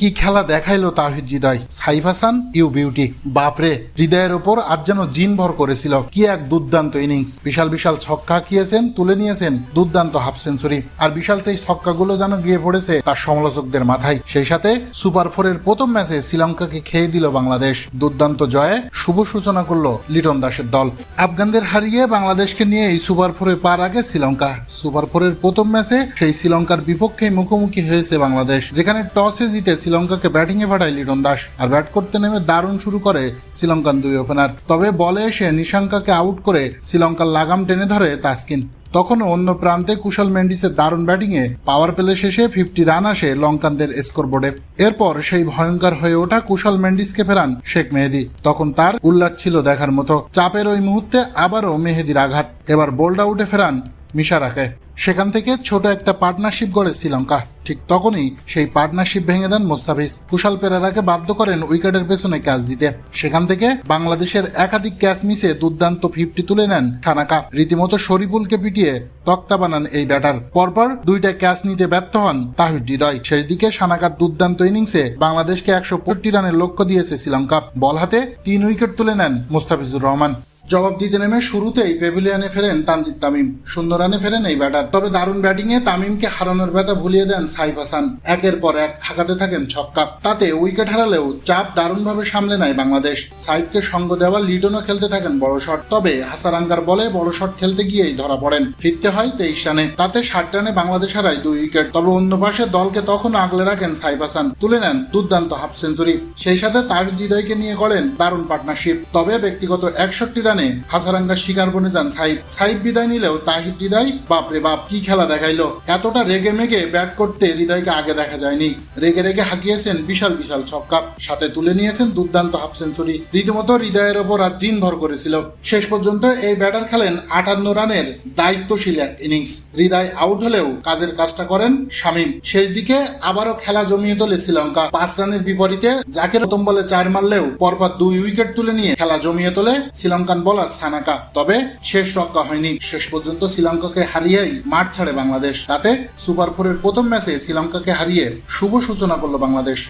কি খেলা দেখাইলো তাহিদ হৃদয়? Saif Hasan, you beauty. বাপরে, হৃদয়ের ওপর আজ যেন জিন ভর করেছিল। কি এক দুর্দান্ত ইনিংস। বিশাল বিশাল ছক্কা কিয়েছেন তুলে নিয়েছেন দুর্দান্ত হাফ সেঞ্চুরি। আর বিশাল সেই ছক্কাগুলো যেন গিয়ে পড়েছে তার সমালোচকদের মাথায়। সেই সাথে সুপার ফোরের প্রথম ম্যাচে শ্রীলঙ্কাকে খেয়ে দিল বাংলাদেশ। দুর্দান্ত জয়ে শুভ সূচনা করল লিটন দাসের দল। আফগানদের হারিয়ে বাংলাদেশকে নিয়ে এই সুপার ফোরে পার আগে শ্রীলঙ্কা। সুপার ফোরের প্রথম ম্যাচে সেই শ্রীলঙ্কার বিপক্ষে মুখোমুখি হয়েছে বাংলাদেশ, যেখানে টসে জিতে শ্রীলঙ্কাকে ব্যাটিং এ পাঠায় লিটন দাস, আর ব্যাট করতে নেমে দারুণ শুরু করে শ্রীলঙ্কান দুই ওপেনার। তবে বলে এসে নিশাঙ্কাকে আউট করে শ্রীলঙ্কার লাগাম টেনে ধরে তাসকিন। তখন অন্য প্রান্তে কুশল মেন্ডিসের দারুণ ব্যাটিংয়ে পাওয়ার প্লে শেষে ফিফটি রান আসে লঙ্কানদের স্কোরবোর্ডে। এরপর সেই ভয়ঙ্কর হয়ে ওঠা কুশল মেন্ডিসকে ফেরান শেখ মেহেদি। তখন তার উল্লাস ছিল দেখার মতো। চাপের ওই মুহূর্তে আবারও মেহেদির আঘাত। এবার বোল্ড আউটে ফেরান মিশারাকে। সেখান থেকে ছোট একটা পার্টনারশিপ গড়ে শ্রীলঙ্কা। ঠিক তখনই সেই পার্টনারশিপ ভেঙে দেন মোস্তাফিজ। কুশাল পেরারাকে বাধ্য করেন উইকেটের পেছনে ক্যাচ দিতে। সেখান থেকে বাংলাদেশের একাধিক ক্যাচ মিসে দুর্দান্ত ফিফটি তুলে নেন থানাকা। রীতিমতো শরীফুলকে পিটিয়ে তক্তা বানান এই ব্যাটার। পরপর দুইটা ক্যাচ নিতে ব্যর্থ হন তাহির হৃদয়। শেষ দিকে সানাকার দুর্দান্ত ইনিংসে বাংলাদেশকে একশো রানের লক্ষ্য দিয়েছে শ্রীলঙ্কা। বল হাতে তিন উইকেট তুলে নেন মোস্তাফিজুর রহমান। জবাব দিতে নেমে শুরুতেই পেভিলিয়ানে ফেরেন তানজিদ তামিম। সুন্দর রানে ফেরেন এই ব্যাটার তবে দারুণ ব্যাটিংয়ে তামিমকে হারানোর ব্যথা ভুলিয়ে দেন সাইফ হাসান। একের পর এক হাঁকাতে থাকেন ছক্কা। তাতে উইকেট হারালেও চাপ দারুণভাবে সামলে নেয় বাংলাদেশ। সাইফকে সঙ্গ দেওয়া লিটনও খেলতে থাকেন বড় শট তবে হাসারাঙ্গার বলে বড় শট খেলতে গিয়েই ধরা পড়েন। ফিরতে হয় তেইশ রানে। তাতে ষাট রানে বাংলাদেশ হারায় দুই উইকেট তবে অন্য পাশে দলকে তখন আগলে রাখেন সাইফ হাসান। তুলে নেন দুর্দান্ত হাফ সেঞ্চুরি সেই সাথে তাহিদ হৃদয়কে নিয়ে করেন দারুণ পার্টনারশিপ তবে ব্যক্তিগত একষট্টি রানে হাসারাঙ্গার শিকার বনে যান সাইফ। সাইফ বিদায় নিলেও তাহিদ হৃদয়, বাপরে বাপ, কি খেলা দেখাইলো? এতটা রেগে মেগে ব্যাট করতে হৃদয়কে আগে দেখা যায়নি। রেগে রেগে হাঁকিয়েছেন বিশাল বিশাল ছক্কা। সাথে তুলে নিয়েছেন দুর্দান্ত হাফ সেঞ্চুরি। রীতিমতো হৃদয়ের ওপর আর জিন ভর করেছিল। শেষ পর্যন্ত এই ব্যাটার খেলেন আটান্ন রানের দায়িত্বশীল এক ইনিংস। হৃদয় আউট হলেও কাজের কাজটা করেন শামীম। শেষ দিকে আবারও খেলা জমিয়ে তোলে শ্রীলঙ্কা। পাঁচ রানের বিপরীতে যাকে প্রথম বলে চার মারলেও পরপর দুই উইকেট তুলে নিয়ে খেলা জমিয়ে তোলে শ্রীলঙ্কান বলার সানাকা তবে শেষ রক্ষা হয়নি। শেষ পর্যন্ত শ্রীলঙ্কাকে হারিয়েই মাঠ ছাড়ে বাংলাদেশ। তাতে সুপার ফোরের প্রথম ম্যাচে শ্রীলঙ্কাকে হারিয়ে শুভ সূচনা করল বাংলাদেশ।